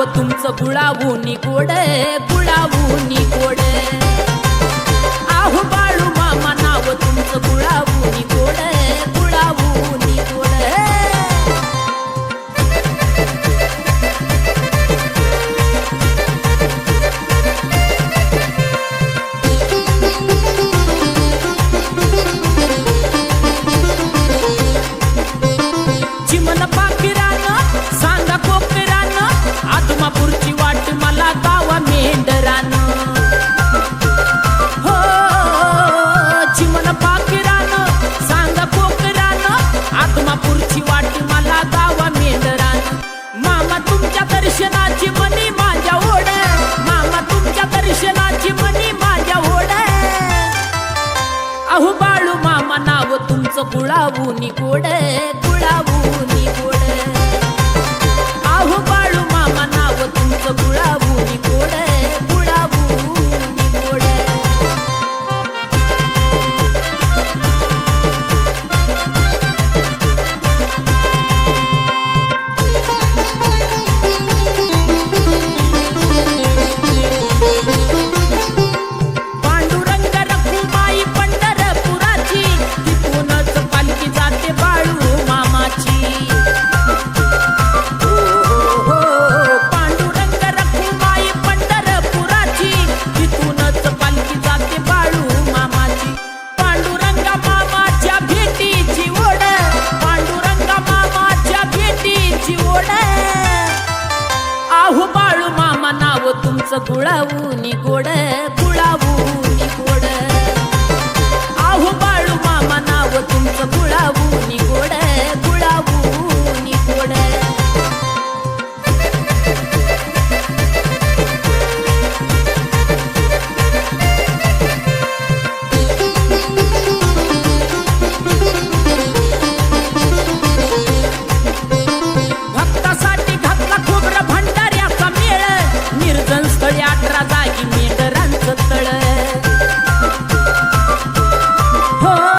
नाव तुमचं गुळावून गोड गुळावून गोड आहो बाळू दर्शनाची मनी माझ्या ओढ. मामा तुमच्या दर्शनाची मनी माझ्या ओढ. अहो बाळू मामा नाव तुमचं कुळावून गोड कुळावून गोड. गुळावून गोड गुळावून गोड. की मेकरांचं